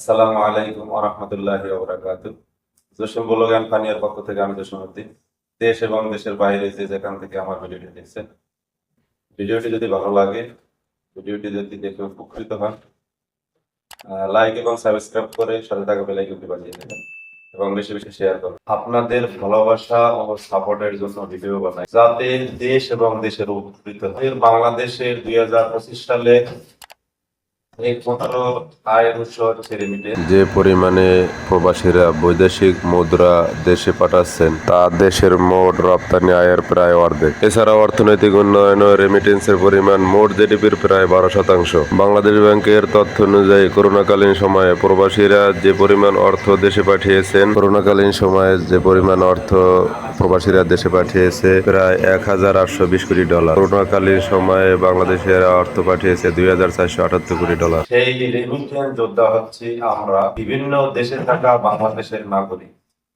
আসসালামু আলাইকুম আরহামতুল্লাহ ওবরাকাত ফানিয়ার পক্ষ থেকে আমি জসীমউদ্দিন দেশ এবং দেশের বাইরে যে যেখান থেকে আমার ভিডিওটি দেখছেন, ভিডিওটি যদি ভালো লাগে, ভিডিওটি যদি দেখে উপকৃত হন লাইক এবং সাবস্ক্রাইব করে সাথে থাকা বেলাইকনটি বাজিয়ে দেবেন এবং বেশি বেশি শেয়ার করুন। আপনাদের ভালোবাসা ও সাপোর্টের জন্য ভিডিও বানাই। যাতে দেশ এবং দেশের উপকৃত হয়। বাংলাদেশের দুই হাজার পঁচিশ সালে একমাত্র আয়ের উৎস হচ্ছে রেমিটেন্স যে পরিমাণে প্রবাসীরা বৈদেশিক মুদ্রা দেশে পাঠাচ্ছেন, তা দেশের মোট রপ্তানি আয়ের প্রায় অর্ধেক। এছাড়া অর্থনৈতিক উন্নয়ন ও রেমিটেন্সের পরিমাণ মোট জিডিপির প্রায় বারো শতাংশ। বাংলাদেশ ব্যাংকের তথ্য অনুযায়ী, করোনাকালীন সময়ে প্রবাসীরা যে পরিমাণ অর্থ দেশে পাঠিয়েছেন, করোনাকালীন সময়ে যে পরিমাণ অর্থ প্রবাসীরা দেশে পাঠিয়েছে, প্রায় এক হাজার আটশো বিশ কোটি ডলার। করোনাকালীন সময়ে বাংলাদেশের অর্থ পাঠিয়েছে দুই হাজার চারশো আটাত্তর কোটি ডলার। সেই রেমিটেন্স যোদ্ধা হচ্ছে আমরা। বিভিন্ন দেশে থাকা বাংলাদেশের নাগরিক।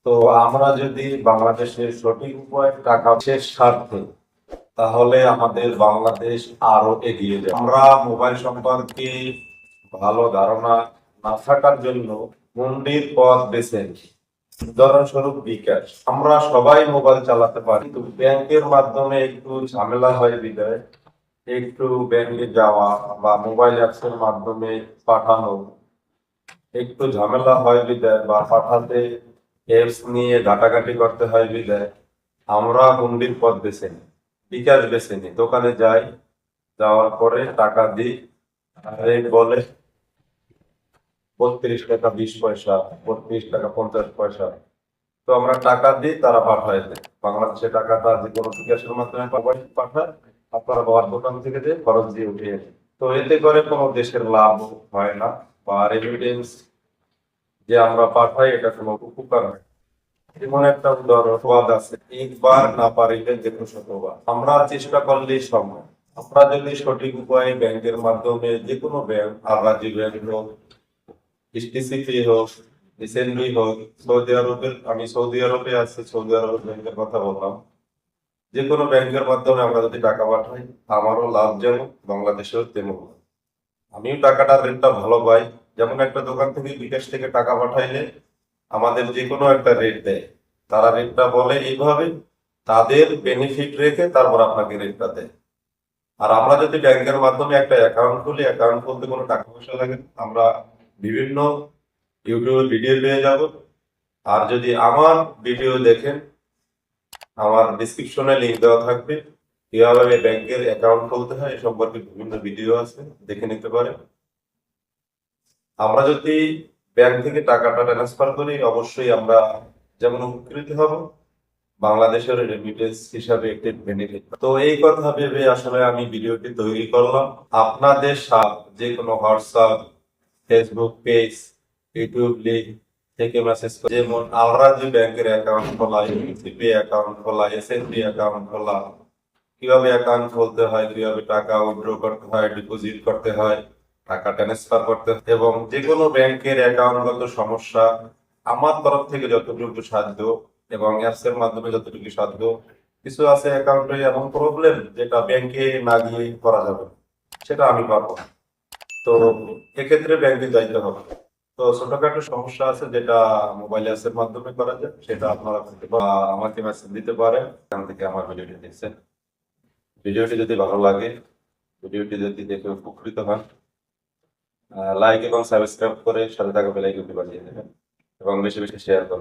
তো আমরা যদি বাংলাদেশের সঠিক টাকা শেষ স্বার্থে, তাহলে আমাদের বাংলাদেশ আরও এগিয়ে যাবে। আমরা মোবাইল সম্পর্কে ভালো ধারণা না থাকার জন্য মন্দির পথ বেছে উদাহরণস্বরূপ বিকাশ। আমরা সবাই মোবাইল চালাতে পারি, কিন্তু ব্যাংকের মাধ্যমে একটু ঝামেলা হয় বিদায় একটু ব্যাংকে যাওয়া বা মোবাইল অ্যাপস এর মাধ্যমে পাঠানো। একটু ঝামেলা হয় বিদায় বা পাঠাতে অ্যাপস নিয়ে ঘাটাঘাটি করতে হয় বিদায়। আমরা হুন্ডির পথ বেছে নিই, বিকাশ বেছে নিই, দোকানে যাই, যাওয়ার পরে টাকা দিই রেট বলে বত্রিশ টাকা, বিশ পয়সা, বত্রিশ টাকা, পঞ্চাশ পয়সা। তো আমরা টাকা দিই, তারা পাঠায় দেয়। বাংলাদেশে টাকাটা যে কোনো বিকাশের মাধ্যমে পাঠায় দোকান থেকে যে খরচ দিয়ে নেন। তো এতে করে কোনো দেশের লাভ হয় না বা যে আমরা পাঠাই, এটা কোনো উপকার হয় এমন একটা উদাহরণ আছে, একবার না পারিলে শতবার আমরা চেষ্টা করলেই সম্ভব। আমরা যদি সঠিক উপায়ে ব্যাংকের মাধ্যমে যে কোনো ব্যাংক আরবাজি ব্যাংক হোক এসটিসিপি হোক এসএনবি হোক, সৌদি আরবের, আমি সৌদি আরবে আছি, সৌদি আরব ব্যাংকের কথা বললাম। যে কোনো ব্যাংকের মাধ্যমে আমরা যদি টাকা পাঠাই, আমারও লাভ যেমন বাংলাদেশেও তেমন। আমিও টাকাটার রেটটা ভালো পাই। যেমন একটা দোকান থেকে বিকাশ থেকে টাকা পাঠাইলে আমাদের যে কোনো একটা রেট দেয়। তারা রেটটা বলে এইভাবে তাদের বেনিফিট রেখে তারপর আপনাকে রেটটা দেয়। আর আমরা যদি ব্যাংকের মাধ্যমে একটা অ্যাকাউন্ট খুলি অ্যাকাউন্ট খুলতে কোনো টাকা পয়সা লাগে আমরা বিভিন্ন ইউটিউবে ভিডিও পেয়ে যাব। আর যদি আমার ভিডিও দেখেন আমার ডিসক্রিপশনে লিঙ্ক দেওয়া থাকবে। কীভাবে ব্যাংকের অ্যাকাউন্ট খুলতে হয় এ সম্পর্কে বিভিন্ন ভিডিও আছে, দেখে নিতে পারেন। আমরা যদি ব্যাংক থেকে টাকাটা ট্রান্সফার করি, অবশ্যই আমরা যেমন উপকৃত হব, বাংলাদেশের রেমিটেন্স হিসাবে একটি বেনিফিট তো এই কথা ভেবে আসলে আমি ভিডিওটি তৈরি করলাম। আপনাদের সাথ যে কোনো WhatsApp Facebook page YouTube link থেকে মেসেজ করে, যেমন আমরা যে ব্যাংকের অ্যাকাউন্ট খোলা ইউসিপি অ্যাকাউন্ট খোলা এসএনপি অ্যাকাউন্ট খোলা, কীভাবে অ্যাকাউন্ট খুলতে হয়, কীভাবে টাকা উইথড্র করতে হয় ডিপোজিট করতে হয়, টাকা ট্রান্সফার করতে এবং যে কোনো ব্যাংকের অ্যাকাউন্টগত সমস্যা, আমার তরফ থেকে যতটুকু সাধ্য এবং অ্যাপস এর মাধ্যমে যতটুকু সাধ্য, কিছু আছে অ্যাকাউন্টে এমন প্রবলেম যেটা ব্যাংকে না গিয়ে করা যাবে, সেটা আমি পারব তো এক্ষেত্রে ব্যাংকে যাইতে হবে। তো ছোটখাটো সমস্যা আছে যেটা মোবাইল অ্যাপস এর মাধ্যমে করা যায়, সেটা আপনারা আমাকে মেসেজ দিতে পারেন, এখান থেকে আমার ভিডিওটি দেখছেন। ভিডিওটি যদি ভালো লাগে, ভিডিওটি যদি দেখে উপকৃত হন লাইক এবং সাবস্ক্রাইব করে সাথে থাকা বেলাইকনটি বাজিয়ে দেবেন এবং বেশি বেশি শেয়ার করবেন।